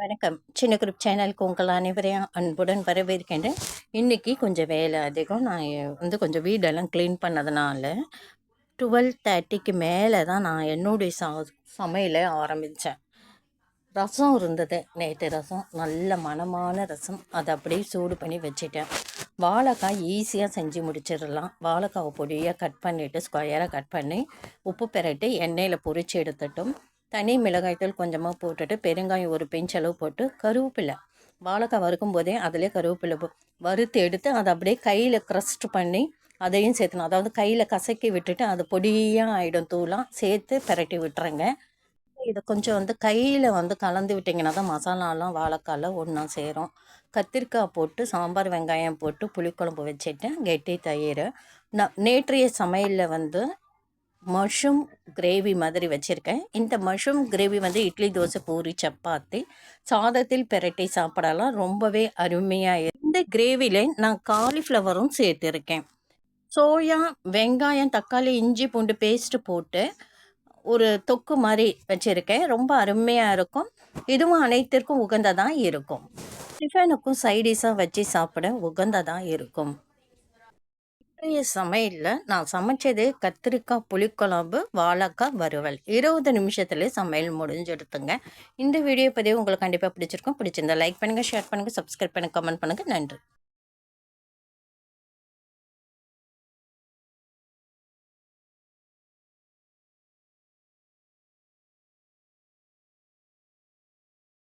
வணக்கம். சின்ன குரூப் சேனலுக்கு உங்கள் அனைவரையும் அன்புடன் வரவேற்கின்றேன். இன்றைக்கி கொஞ்சம் வேலை அதிகம். நான் வந்து கொஞ்சம் வீடெல்லாம் க்ளீன் பண்ணதுனால டுவெல் தேர்ட்டிக்கு மேலே தான் நான் என்னுடைய சா சமையலை ஆரம்பித்தேன். ரசம் இருந்தது. நேற்று ரசம். நல்ல மணமான ரசம். அதை அப்படியே சூடு பண்ணி வச்சுட்டேன். வாழைக்காய் ஈஸியாக செஞ்சு முடிச்சிடலாம். வாழைக்காவை பொடியாக கட் பண்ணிவிட்டு ஸ்கொயராக கட் பண்ணி உப்பு பெரட்டி எண்ணெயில் பொரிச்சு எடுத்துட்டும். தனி மிளகாய்த்தூள் கொஞ்சமாக போட்டுட்டு பெருங்காயம் ஒரு பிஞ்ச் அளவு போட்டு கருவேப்பிலை. வாழைக்காய் வறுக்கும் போதே அதிலே கருவேப்பிலை வறுத்து எடுத்து அதை அப்படியே கையில் க்ரஸ்ட் பண்ணி அதையும் சேர்த்தணும். அதாவது கையில் கசக்கி விட்டுட்டு அது பொடியாக ஆகிடும் தூளாக சேர்த்து பிரட்டி விட்டுறேங்க இதை கொஞ்சம் வந்து கையில் வந்து கலந்து விட்டிங்கன்னா தான் மசாலாலாம் வாழைக்காயில் ஒன்றா சேரும். கத்திரிக்காய் போட்டு சாம்பார் வெங்காயம் போட்டு புளிக்குழம்பு வச்சுட்டு கெட்டி தயிர். நான் நேற்றைய சமையலில் வந்து மஷ்ரூம் கிரேவி மாதிரி வச்சுருக்கேன். இந்த மஷ்ரூம் கிரேவி வந்து இட்லி தோசை பூரி சப்பாத்தி சாதத்தில் பெரட்டி சாப்பிடலாம். ரொம்பவே அருமையாக இந்த கிரேவியில் நான் காலிஃப்ளவரும் சேர்த்துருக்கேன். சோயா வெங்காயம் தக்காளி இஞ்சி பூண்டு பேஸ்ட்டு போட்டு ஒரு தொக்கு மாதிரி வச்சுருக்கேன். ரொம்ப அருமையாக இருக்கும். இதுவும் அனைத்திற்கும் உகந்ததாக இருக்கும். டிஃபனுக்கும் சைடிஷாக வச்சு சாப்பிட உகந்ததாக இருக்கும். இன்றைய சமையலில் நான் சமைச்சது கத்திரிக்காய் புளிக்குழம்பு வாழைக்காய் வறுவல். இருபது நிமிஷத்துல சமையல் முடிஞ்செடுத்துங்க. இந்த வீடியோ பதிவு உங்களுக்கு கண்டிப்பாக பிடிச்சிருக்கும். பிடிச்சிருந்தா லைக் பண்ணுங்கள் ஷேர் பண்ணுங்கள் சப்ஸ்கிரைப் பண்ணுங்கள் கமெண்ட் பண்ணுங்கள் நன்றி.